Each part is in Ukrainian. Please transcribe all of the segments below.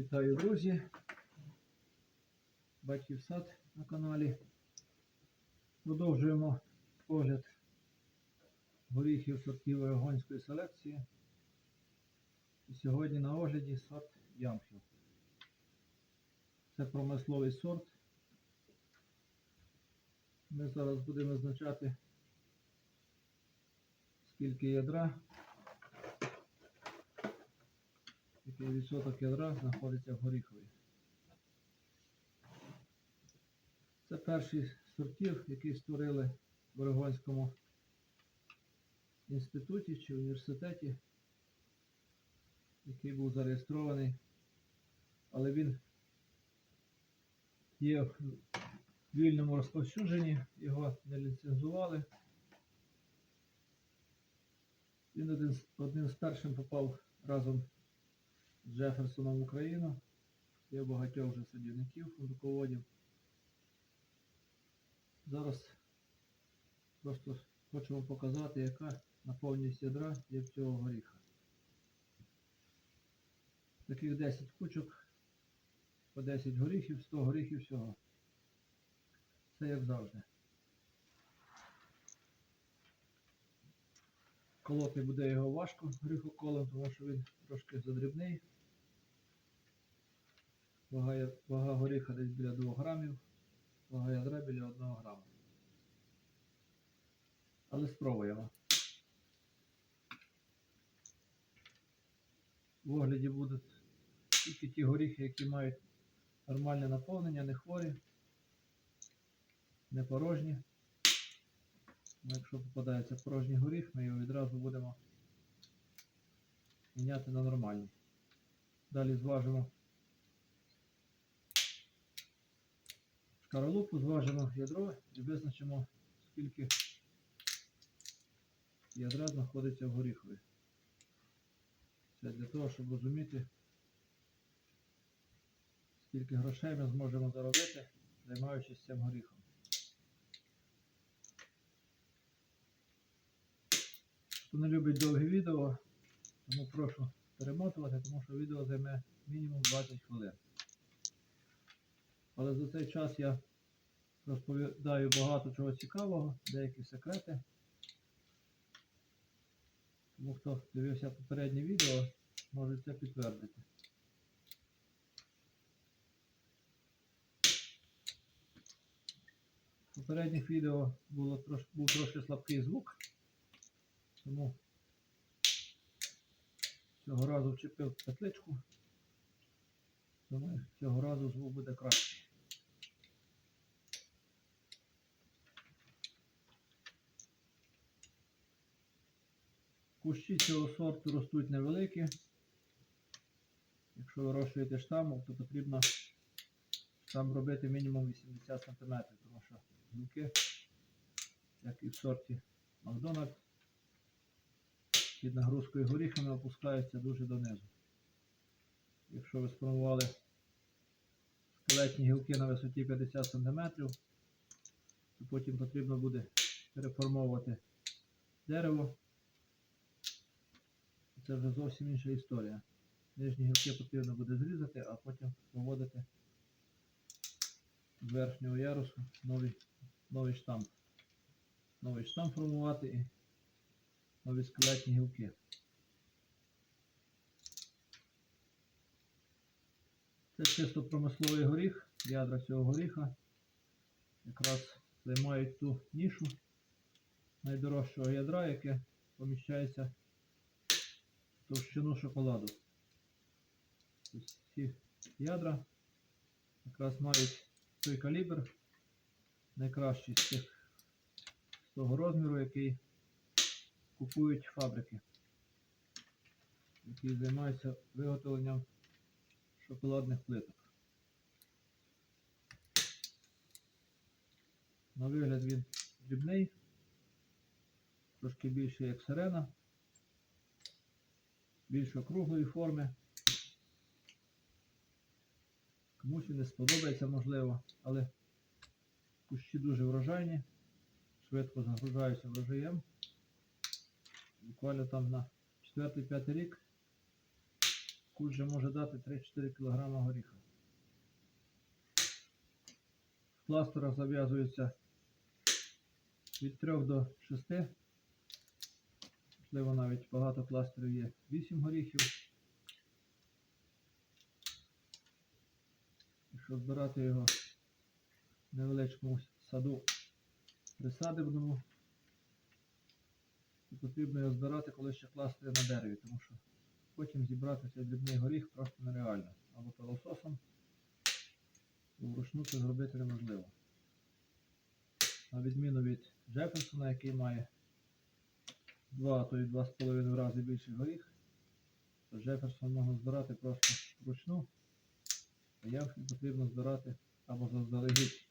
Вітаю, друзі! Батьків сад на каналі. Продовжуємо огляд горіхів сортів Орегонської селекції. І сьогодні на огляді сорт Ямхів. Це промисловий сорт. Ми зараз будемо визначати, скільки ядра, який відсоток ядра знаходиться в горіхові. Це перший сортів, який створили в Орегонському інституті чи університеті, який був зареєстрований, але він є в вільному розповсюдженні, його не ліцензували. Він один, одним з першим попав разом з Джеферсоном в Україну. Є багатьох вже садівників, фундуководів. Зараз просто вам показати, яка наповнюється ядра є в цього горіха. Таких 10 кучок, по 10 горіхів, 100 горіхів всього. Це як завжди. Колоти буде його важко горіхоколом, тому що він трошки задрібний. Вага, вага горіха десь біля 2 грамів, вага ядра біля 1 грама. Але спробуємо. В огляді будуть тільки ті горіхи, які мають нормальне наповнення, не хворі, не порожні. Ну, якщо попадається порожній горіх, ми його відразу будемо міняти на нормальний. Далі зважимо шкаралупу, зважимо ядро і визначимо, скільки ядра знаходиться в горіхові. Це для того, щоб розуміти, скільки грошей ми зможемо заробити, займаючись цим горіхом. Хто не любить довгі відео, тому прошу перемотувати, тому що відео займе мінімум 20 хвилин. Але за цей час я розповідаю багато чого цікавого, деякі секрети. Тому хто дивився попереднє відео, може це підтвердити. В попередніх відео було був трошки слабкий звук, тому цього разу вчепив петличку, тому цього разу звук буде кращий. Кущі цього сорту ростуть невеликі. Якщо вирощуєте штамом, то потрібно штам робити мінімум 80 см, тому що гілки, як і в сорті Макдональд, під нагрузкою горіхами опускаються дуже донизу. Якщо ви сформували скелетні гілки на висоті 50 см, то потім потрібно буде переформовувати дерево. Це вже зовсім інша історія. Нижні гілки потрібно буде зрізати, а потім виводити з верхнього ярусу новий, новий штамп. Новий штамп формувати і нові скелетні гілки. Це чисто промисловий горіх, ядра цього горіха якраз займають ту нішу найдорожчого ядра, яке поміщається товщину шоколаду. Тобто ці ядра якраз мають той калібр, найкращий з цих з того розміру, який купують фабрики, які займаються виготовленням шоколадних плиток. На вигляд він дрібний, трошки більший як сирена більш округлої форми. Комусь він не сподобається, можливо, але кущі дуже врожайні, швидко загружаються врожаєм. Буквально там на 4-5 рік кут же може дати 3-4 кг горіха. В пластерах зав'язується від 3 до 6. Можливо, навіть багато кластерів є 8 горіхів. Якщо збирати його в невеличкому саду присадибному, то потрібно його збирати, коли ще кластери на дереві, тому що потім зібрати цей дрібний горіх просто нереально. Або пилососом, вручну це зробити неможливо. На відміну від Джеферсона, який має 2, то й 2,5 рази більший горіх, то Джеферсон можна збирати просто вручну, а ямки потрібно збирати або заздалегідь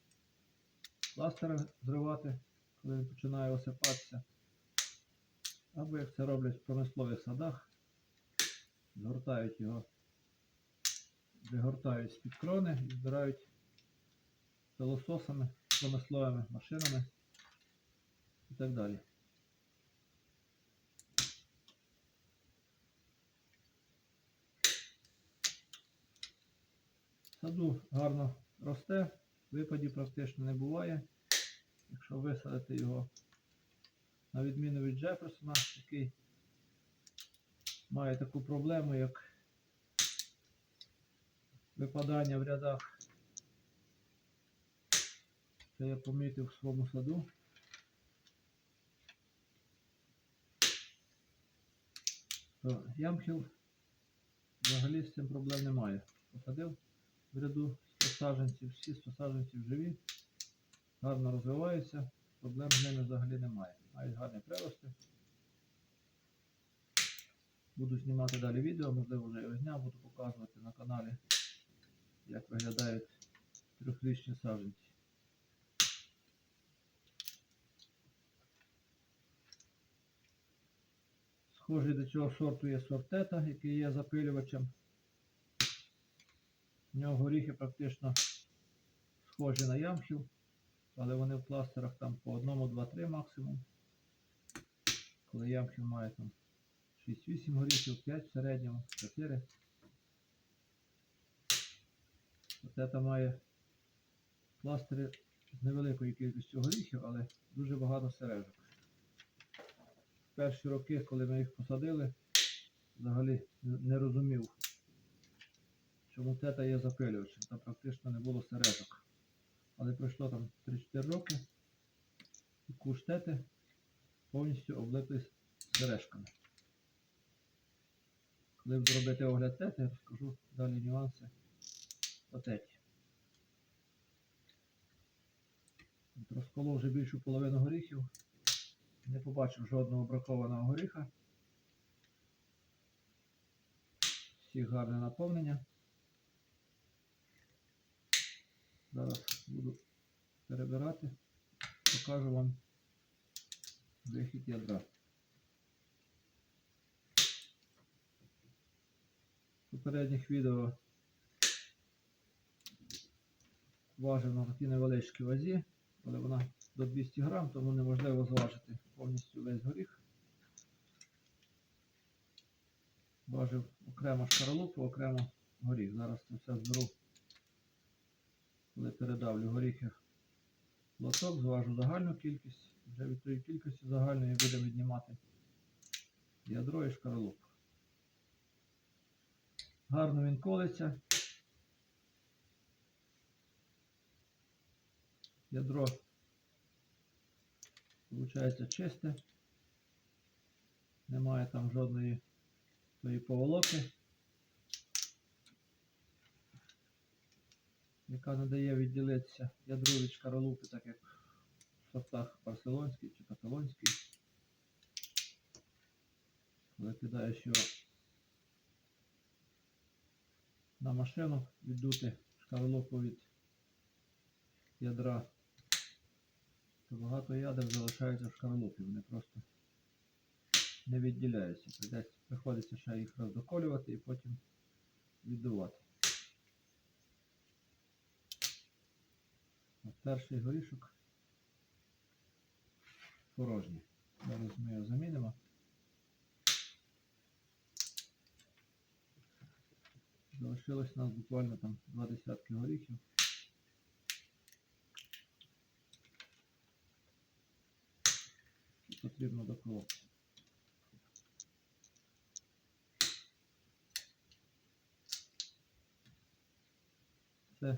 кластери зривати, коли він починає осипатися. Або як це роблять в промислових садах, згортають його, вигортають з-під крони і збирають пилососами, промисловими машинами і так далі. Саду гарно росте, випадів практично не буває. Якщо висадити його на відміну від Джеферсона, який має таку проблему, як випадання в рядах. Це я помітив в своєму саду. То ямхіл взагалі з цим проблем немає. Посадив в ряду 100 саджанців, всі 100 саджанців живі, гарно розвиваються, проблем з ними взагалі немає. Мають гарні прирости. Буду знімати далі відео, можливо вже його зняв, буду показувати на каналі, як виглядають трьохрічні саджанці. Схожий до цього сорту є сорт тета, який є запилювачем. У нього горіхи практично схожі на ямхів, але вони в кластерах там по одному, два, три максимум. Коли ямхів має там 6-8 горіхів, 5 в середньому, 4. Тета має кластери з невеликою кількістю горіхів, але дуже багато сережок. В перші роки, коли ми їх посадили, взагалі не розумів, чому тета є запилювачем. Там практично не було сережок. Але пройшло там 3-4 роки, і куш тети повністю облиплись сережками. Коли буду робити огляд тети, я розкажу далі нюанси по теті. Розколов вже більшу половину горіхів. Не побачив жодного бракованого горіха. Всіх гарне наповнення. Зараз буду перебирати, покажу вам вихід ядра. Попередніх відео важив на такій невеличкій вазі, але вона до 200 грам, тому неможливо зважити повністю весь горіх. Важив окремо шкаралупу, окремо горіх. Зараз це все зберу, коли передавлю горіхи лоток, зважу загальну кількість. Вже від тої кількості загальної будемо віднімати ядро і шкаралупу. Гарно він колиться. Ядро виходить чисте. Немає там жодної тої поволоки, яка не дає відділитися ядру від шкаралупи, так як в сортах барселонський чи каталонський. Коли кидаєш його на машину, віддути шкаралупу від ядра, то багато ядер залишається в шкаралупі, вони просто не відділяються. Приходиться ще їх роздоколювати і потім віддувати. Перший горішок порожній. Зараз ми його замінимо. Лишилось у нас буквально там два десятки горіхів. Потрібно доколоти. Це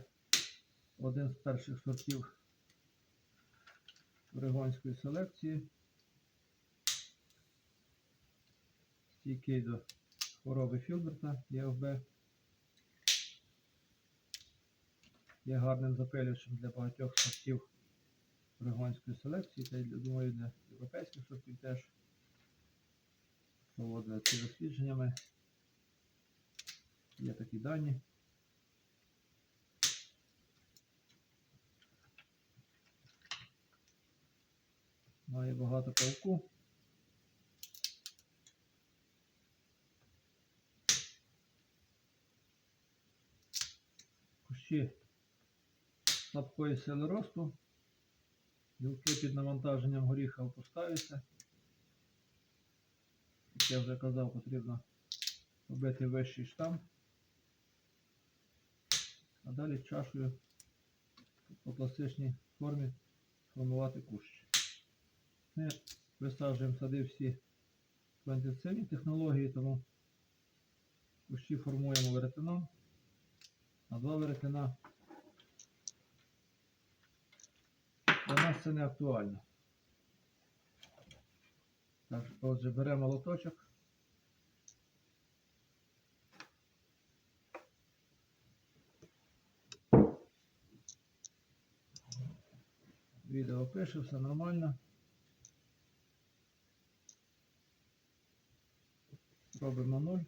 один з перших сортів орегонської селекції. Стійкий до хвороби Філберта ЄФБ. Є гарним запилювачем для багатьох сортів орегонської селекції, та й думаю, для європейських сортів теж проводили ці дослідженнями. Є такі дані. Має багато пауку. Кущі слабкої сили росту. Білки під навантаженням горіха опускаються. Як я вже казав, потрібно робити вищий штам. А далі чашею по класичній формі формувати кущ. Ми висаджуємо сади всі по технології, тому кущі формуємо веретеном. На два веретена. Для нас це не актуально. Так, отже, беремо лоточок. Відео пише, все нормально. Робимо нуль.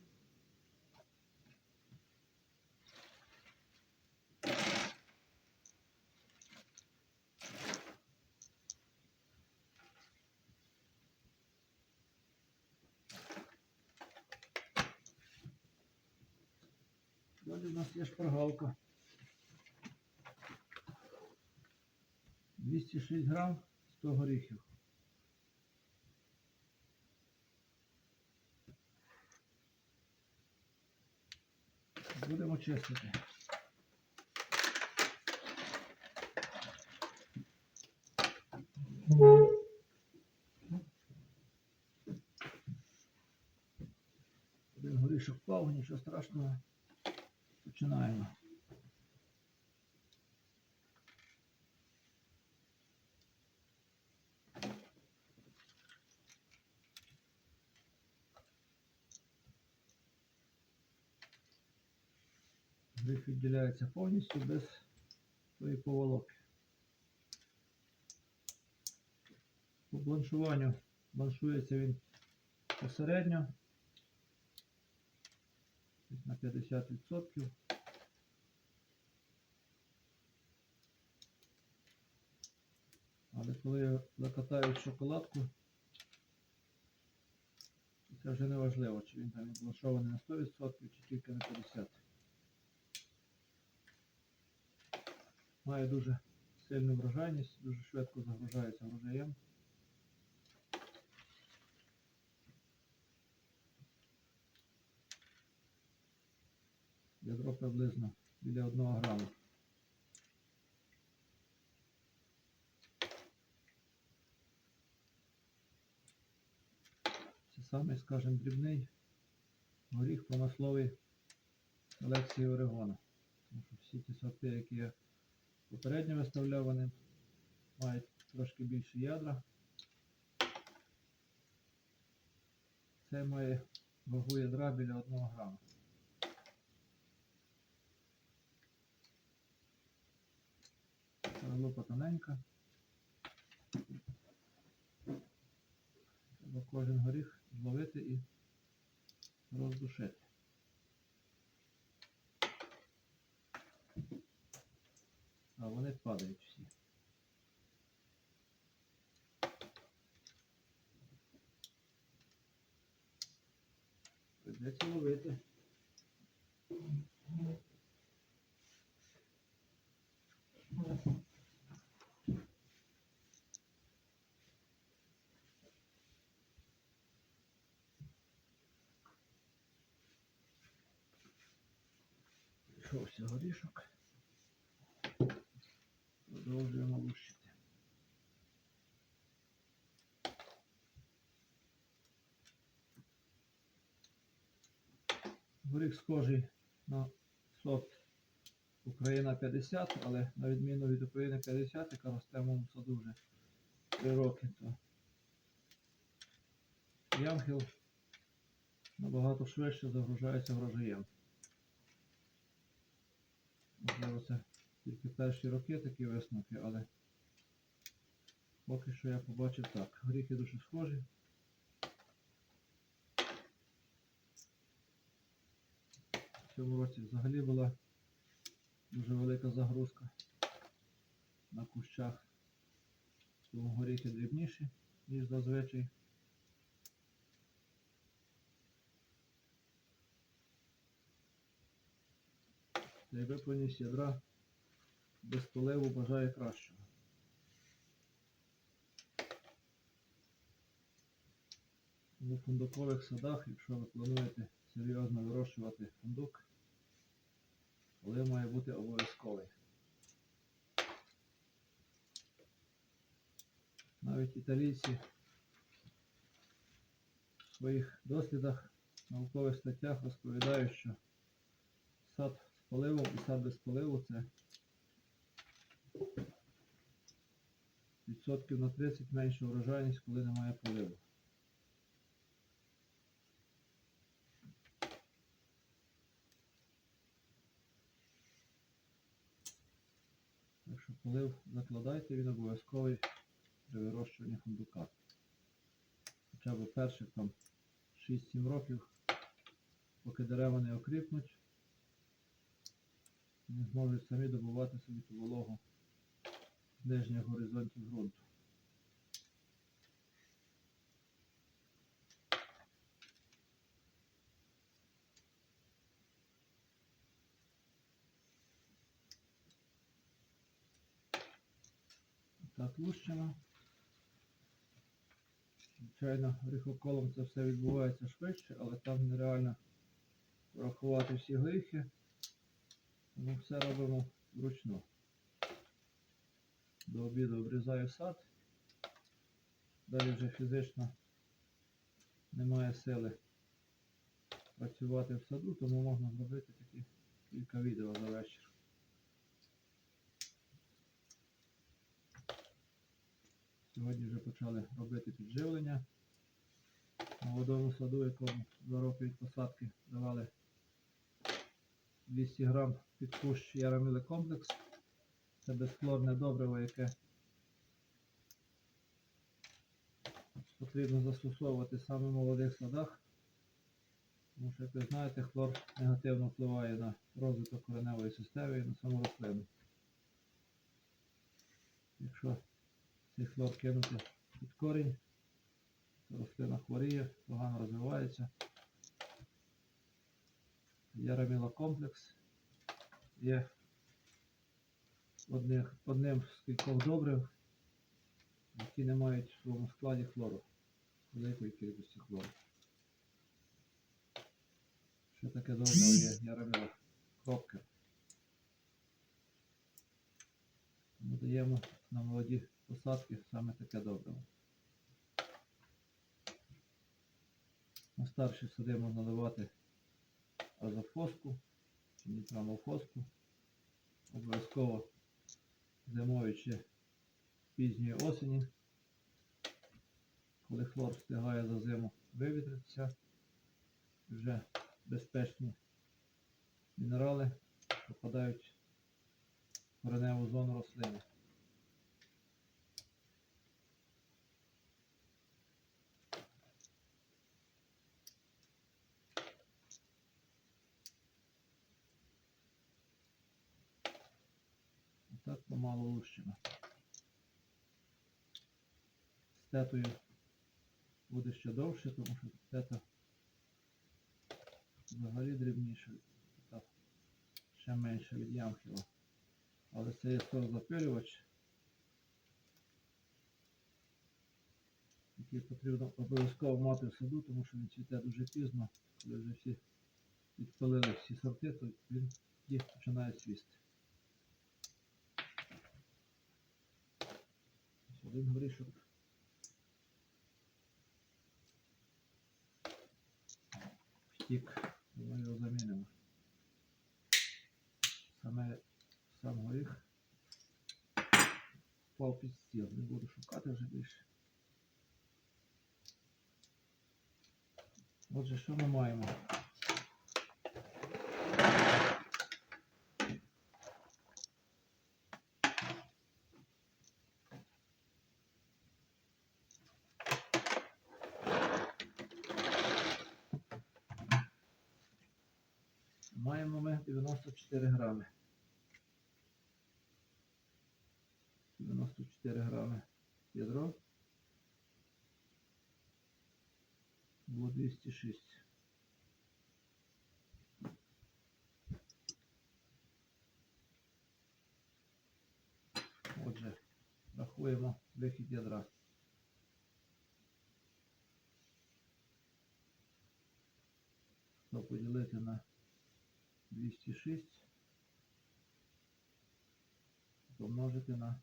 Далі у нас є шпаргалка. 206 грам 100 горіхів. Будемо чистити. Один горішок впав, нічого страшного. Починаємо. Відділяється повністю без тої поволоки. По бланшуванню бланшується він посередньо на 50%. Але коли закатають шоколадку, це вже не важливо, чи він там відбланшований на 100% чи тільки на 50%. Має дуже сильну врожайність, дуже швидко загружається врожаєм. Ядро приблизно біля 1 граму. Це самий, скажімо, дрібний горіх промисловий селекції Орегона. Тому що всі ті сорти, які я попередньо виставляв, вони мають трошки більші ядра. Це має вагу ядра біля 1 грама. Лупа тоненька. Треба кожен горіх зловити і роздушити. Вони падають всі. Придеться ловити. Знайшовся горішок. Продовжуємо лущити. Горіх схожий на сорт Україна 50, але на відміну від України 50, яка росте в моєму саду вже 3 роки, то Ямхіл набагато швидше загружається врожаєм. Можливо, це тільки перші роки такі висновки, але поки що я побачив так. Горіхи дуже схожі. В цьому році взагалі була дуже велика загрузка на кущах. Тому горіхи дрібніші, ніж зазвичай. Та й виповність ядра без поливу бажає кращого. У фундукових садах, якщо ви плануєте серйозно вирощувати фундук, полив має бути обов'язковий. Навіть італійці в своїх дослідах, наукових статтях розповідають, що сад з поливом і сад без поливу це відсотків на 30 менша врожайність, коли немає поливу. Що полив закладайте, він обов'язковий при вирощуванні фундука. Хоча б перших там 6-7 років, поки дерева не окріпнуть, вони зможуть самі добувати собі ту вологу з нижніх горизонтів ґрунту. Так, лущимо. Звичайно, рихоколом це все відбувається швидше, але там нереально врахувати всі горіхи. Тому все робимо вручну. До обіду обрізаю сад. Далі вже фізично немає сили працювати в саду, тому можна зробити такі кілька відео за вечір. Сьогодні вже почали робити підживлення. Молодому саду, якому два роки від посадки давали 200 грам під кущ яраміле комплекс. Це безхлорне добриво, яке потрібно застосовувати саме в молодих садах. Тому що, як ви знаєте, хлор негативно впливає на розвиток кореневої системи і на саму рослину. Якщо цей хлор кинути під корінь, рослина хворіє, погано розвивається. Ярамілокомплекс є одних, одним з кількох добрив, які не мають в своєму складі хлору, великої кількості хлору. Що таке добриво є яраміло кропки. Тому даємо на молоді посадки саме таке добриво. На старші сади можна давати азофоску чи нітрамофоску. Обов'язково зимою чи пізньої осені, коли хлор встигає за зиму вивітритися, вже безпечні мінерали попадають в кореневу зону рослини. Так помалу. З тетою буде ще довше, тому що тета взагалі дрібніша, ще менше від ямхіла. Але це є запилювач, який потрібно обов'язково мати в саду, тому що він цвіте дуже пізно, коли вже всі підпалили всі сорти, то він ті починають свісти. Один горішок. Втік, ми його замінимо. Саме сам горіх впав під стіл. Не буду шукати вже більше. Отже, що ми маємо? Маємо ми 94 грами. 94 грами ядро. Було 206. Отже, рахуємо вихід ядра. Поділити на 206 помножити на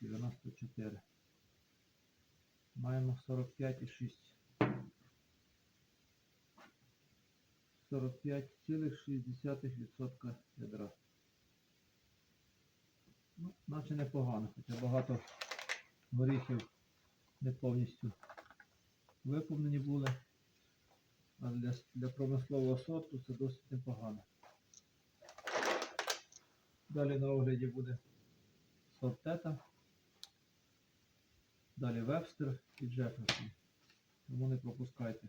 94. Маємо 45,6. 45,6% ядра. Ну, наче непогано, хоча багато горіхів не повністю виповнені були. А для, для промислового сорту це досить непогано. Далі на огляді буде сортета. Далі Вебстер і Джеферсон. Тому не пропускайте.